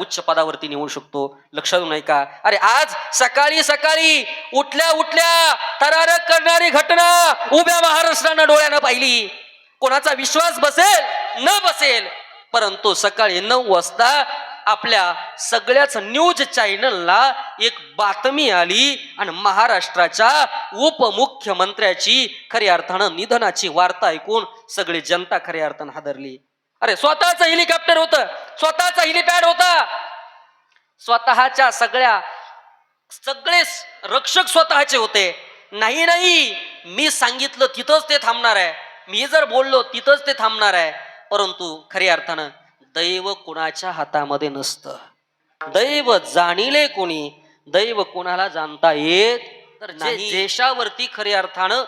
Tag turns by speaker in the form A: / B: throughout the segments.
A: उच्च पदावरती नेऊ शकतो. लक्षात नाही का अरे आज सकाळी सकाळी उठल्या उठल्या थरारक करणारी घटना उभ्या महाराष्ट्रानं डोळ्यानं पाहिली. कोणाचा विश्वास बसेल? न बसेल. परंतु सकाळी नऊ वाजता आपल्या सगळ्याच न्यूज चॅनलला एक बातमी आली आणि महाराष्ट्राच्या उपमुख्यमंत्र्याची खऱ्या अर्थानं निधनाची वार्ता ऐकून सगळी जनता खऱ्या अर्थानं हादरली. अरे स्वतःच हेलिकॉप्टर होतं. स्वतःचा हेलिपॅड होता. स्वतःच्या सगळ्या सगळे रक्षक स्वतःचे होते. नाही नाही मी सांगितलं तिथंच ते थांबणार आहे. मी जर बोललो तिथंच ते थांबणार आहे. परंतु खऱ्या अर्थानं दैव कुणाच्या हातामध्ये नसतं. दैव जाणिले कोणी दैव कोणाला जाणता येत तर देशावरती खऱ्या अर्थानं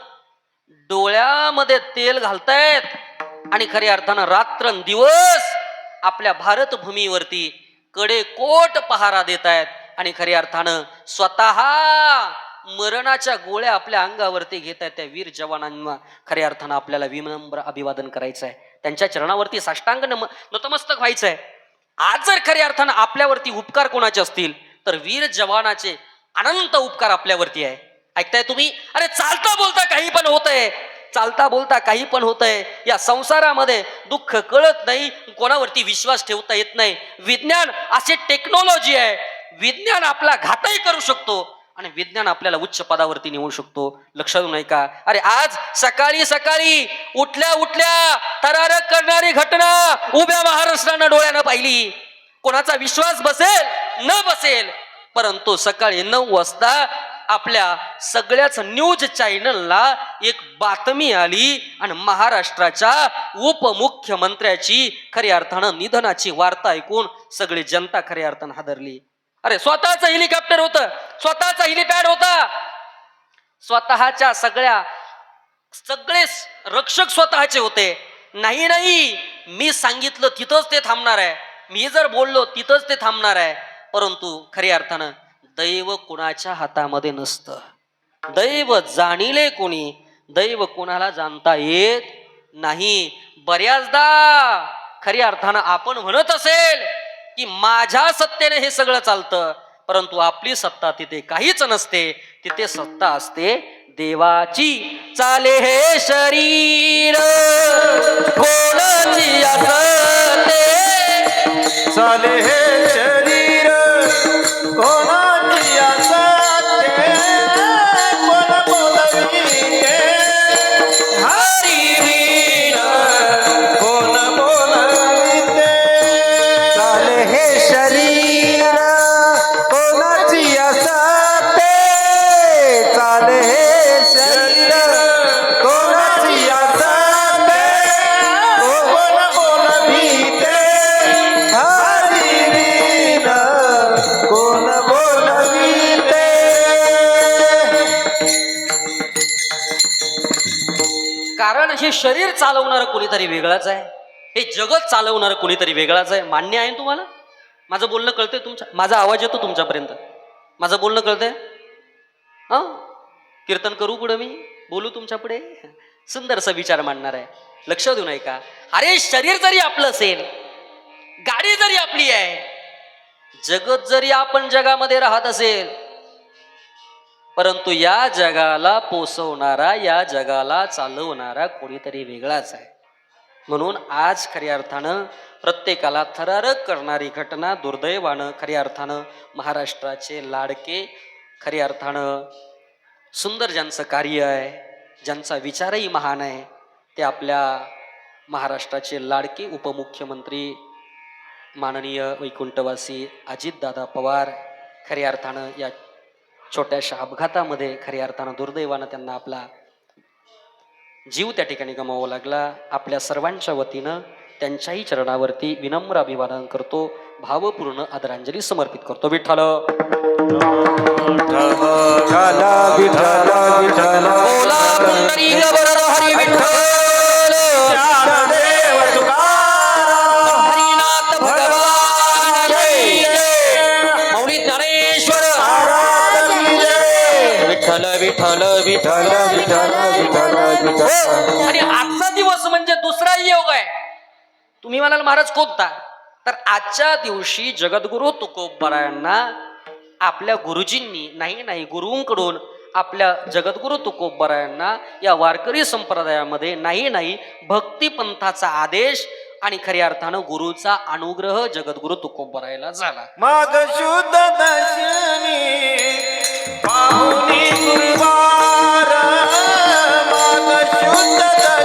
A: डोळ्यामध्ये तेल घालतायत आणि खऱ्या अर्थानं रात्रंदिवस आपल्या भारत भूमीवरती कडे कोट पहारा देत आहेत आणि खऱ्या अर्थानं स्वतः मरणाच्या गोळ्या आपल्या अंगावरती घेत आहेत त्या वीर जवानांना. खऱ्या अर्थानं आपल्याला विनम्र अभिवादन करायचं आहे त्यांच्या चरणावरती साष्टांग नम नतमस्तक व्हायचं आहे आज जर खऱ्या अर्थानं आपल्यावरती उपकार कोणाचे असतील तर वीर जवानाचे अनंत उपकार आपल्यावरती आहे. ऐकताय तुम्ही? अरे चालता बोलता काही पण होतंय. चालता बोलता काही पण होतंय या संसारामध्ये दुःख कळत नाही कोणावरती विश्वास ठेवता येत नाही. विज्ञान अशी टेक्नॉलॉजी आहे. विज्ञान आपला घातही करू शकतो आणि विज्ञान आपल्याला उच्च पदावरती नेऊ शकतो. लक्षात नाही का अरे आज सकाळी सकाळी उठल्या उठल्या थरारक करणारी घटना उभ्या महाराष्ट्रानं डोळ्यानं पाहिली. कोणाचा विश्वास बसेल? न बसेल. परंतु सकाळी नऊ वाजता आपल्या सगळ्याच न्यूज चॅनलला एक बातमी आली आणि महाराष्ट्राच्या उपमुख्यमंत्र्याची खऱ्या अर्थानं निधनाची वार्ता ऐकून सगळी जनता खऱ्या अर्थानं हादरली. अरे स्वतःच हेलिकॉप्टर होतं. स्वतःचा हेलिपॅड होता. स्वतःच्या सगळ्या सगळे रक्षक स्वतःचे होते. नाही नाही मी सांगितलं तिथंच ते थांबणार आहे. मी जर बोललो तिथंच ते थांबणार आहे. परंतु खऱ्या अर्थानं दैव कुणाच्या हातामध्ये नसतं. दैव जाणिले कोणी दैव कुणाला जाणता येत नाही. बऱ्याचदा खऱ्या अर्थानं आपण म्हणत असेल की माझ्या सत्तेने हे सगळं चालतं परंतु आपली सत्ता तिथे काहीच नसते. तिथे सत्ता असते देवाची. चाले हे शरीर कोणाची असते
B: चाले हे शरीर. हे शरीर
A: चालवणारं कोणीतरी वेगळाच आहे? हे जगत चालवणारं कोणीतरी वेगळाच आहे? मान्य आहे तुम्हाला? माझं बोलणं कळतंय तुमच्या माझा आवाज येतो तुमच्यापर्यंत. माझं बोलणं कळतंय? हां? कीर्तन करू पुढं मी? बोलू तुमच्यापुढे? सुंदरसा विचार मांडणार आहे. लक्ष देऊ नये का? अरे शरीर जरी आपलं असेल गाडी जरी आपली आहे जगत जरी आपण जगामध्ये राहत असेल परंतु या जगाला पोसवणारा या जगाला चालवणारा कोणीतरी वेगळाच आहे. म्हणून आज खऱ्या अर्थानं प्रत्येकाला थरारक करणारी घटना दुर्दैवानं खऱ्या अर्थानं महाराष्ट्राचे लाडके खऱ्या अर्थानं सुंदर ज्यांचं कार्य आहे ज्यांचा विचारही महान आहे ते आपल्या महाराष्ट्राचे लाडके उपमुख्यमंत्री माननीय वैकुंठवासी अजितदादा पवार खऱ्या अर्थानं या छोट्याशा अपघातामध्ये खऱ्या अर्थानं दुर्दैवानं त्यांना आपला जीव त्या ठिकाणी गमावा लागला. आपल्या सर्वांच्या वतीनं त्यांच्याही चरणावरती विनम्र अभिवादन करतो. भावपूर्ण आदरांजली समर्पित करतो. विठ्ठल!
B: विठ्ठला विठ्ठला! विठ्ठल
A: विठ्ठल विठ्ठल विठ्ठल
B: विठ्ठल.
A: आणि आजचा दिवस म्हणजे दुसरा योग आहे. तुम्ही म्हणाल महाराज कोणता? तर आजच्या दिवशी जगद्गुरु तुकोबरायांना आपल्या गुरुजींनी नाही नाही गुरुंकडून आपल्या जगद्गुरु तुकोबरायांना या वारकरी संप्रदायामध्ये नाही नाही भक्तिपंथाचा आदेश आणि खऱ्या अर्थानं गुरुचा अनुग्रह जगद्गुरु तुकोबरायला झाला.
B: माघ शुद्ध दशमी. together.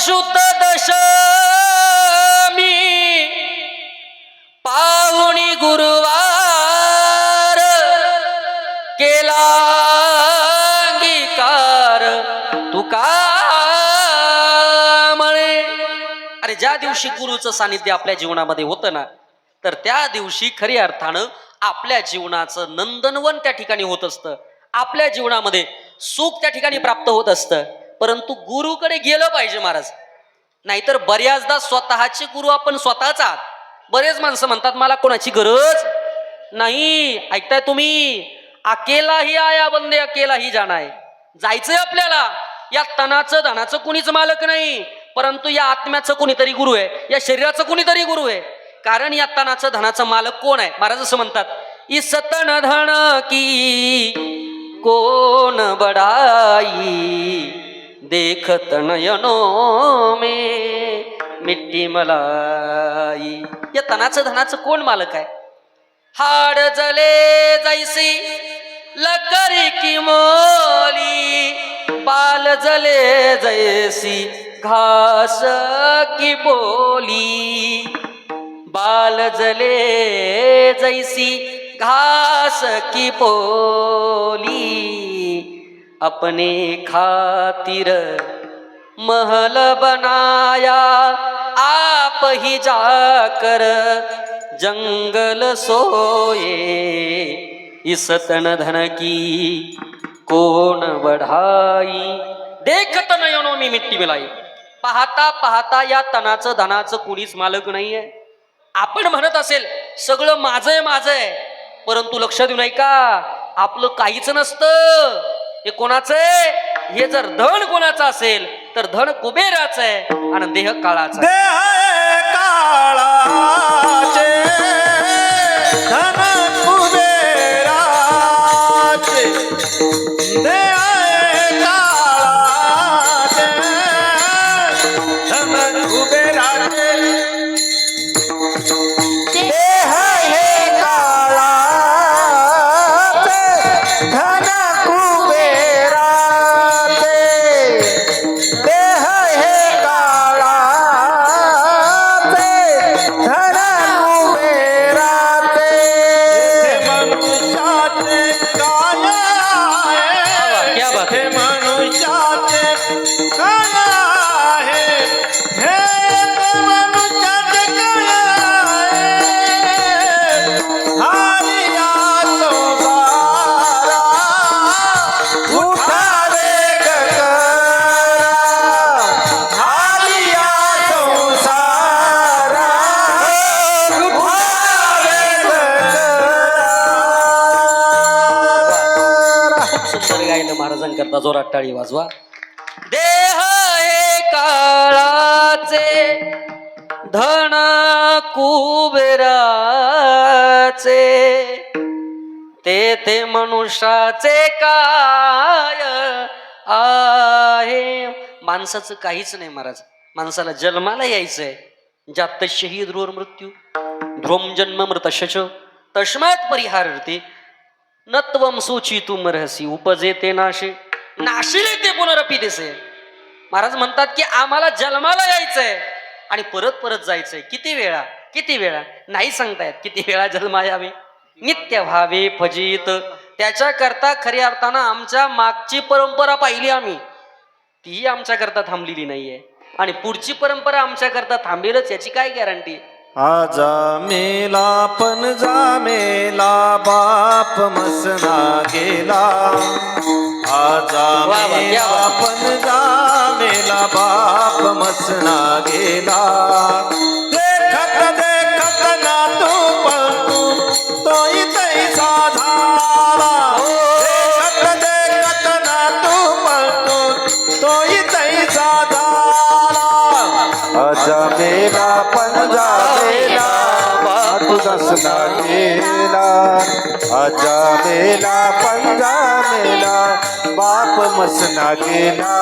B: माघ शुद्ध पाहुणी गुरुवार केला अंगीकार तुका म्हणे
A: अरे ज्या दिवशी गुरुचं सानिध्य आपल्या जीवनामध्ये होतं ना तर त्या दिवशी खरी अर्थानं आपल्या जीवनाचं नंदनवन त्या ठिकाणी होत असतं. आपल्या जीवनामध्ये सुख त्या ठिकाणी प्राप्त होत असतं. परंतु गुरुकडे गेलं पाहिजे महाराज. नाहीतर बऱ्याचदा स्वतःचे गुरु आपण स्वतःच आहात. बरेच माणसं म्हणतात मला कोणाची गरज नाही. ऐकताय तुम्ही? अकेला ही आया बंदे अकेला ही आहे जायचंय आपल्याला. या तनाचं धनाचं कुणीच मालक नाही. परंतु या आत्म्याचं कुणीतरी गुरु आहे. या शरीराचं कुणीतरी गुरु आहे. कारण या तनाचं धनाचं मालक कोण आहे? महाराज असं म्हणतात इसतन धन की कोण बडाई देखत नयनो मे. मिट्टी मलाई. या तनाचं धनाचं कोण मालक आहे? हाड जले जैसी लकरी की मोली. पाल जले जैसी घास की बोली. बाल जले जैसी घास की पोली अपने खातिर महल बनाया। आप ही जाकर जंगल सोए। इस तन धन की कोण बढ़ाई। देखत नयनो मी मिट्टी मिलाई। पाहता पाहता या तनाचं धनाचं कुणीच मालक नाहीये। आपण म्हणत असेल सगळं माझं आहे माझं आहे. परंतु लक्ष देऊ नाही का आपलं काहीच नसतं. हे कोणाचं आहे हे जर धन कोणाचं असेल तर धन कुबेराचं आहे आणि देह काळाचा आहे.
B: देह काळाचे
A: जोरात टाळी वाजवा. देह हे काळाचे धन कुबेराचे. ते ते मनुष्याचे काय आहे? माणसाचं काहीच नाही महाराज. माणसाला जन्माला यायचंय. जात शही रोर मृत्यू. ध्रुम जन्म मृतशच तस्मात परिहारते नत्वम सूची तुम रहसी उपजे ते नाशे. नाशिले ते पुनरपी दिसे. महाराज म्हणतात की आम्हाला जन्माला यायचंय आणि परत परत जायचंय. किती वेळा? किती वेळा? नाही सांगतायत. किती वेळा जन्मा यावे? नित्य व्हावे फजित. त्याच्याकरता खऱ्या अर्थानं आमच्या मागची परंपरा पाहिली आम्ही. तीही आमच्याकरता थांबलेली नाहीये. आणि पुढची परंपरा आमच्याकरता थांबेलच याची काय गॅरंटी
B: आजा मेला पण जा मेला बाप मसना गेला. आजा मेला
A: बात.
B: पण जा मेला बाप मसना गेला। देखत देखत ना तू पळतू तोही तैसा झाला देखत देखत ना तू पळतू तोही तैसा झाला आजा मेला पण जा मेला तुझा सुना गेला। आजा मेला पंजा मेला बाप मसना गेला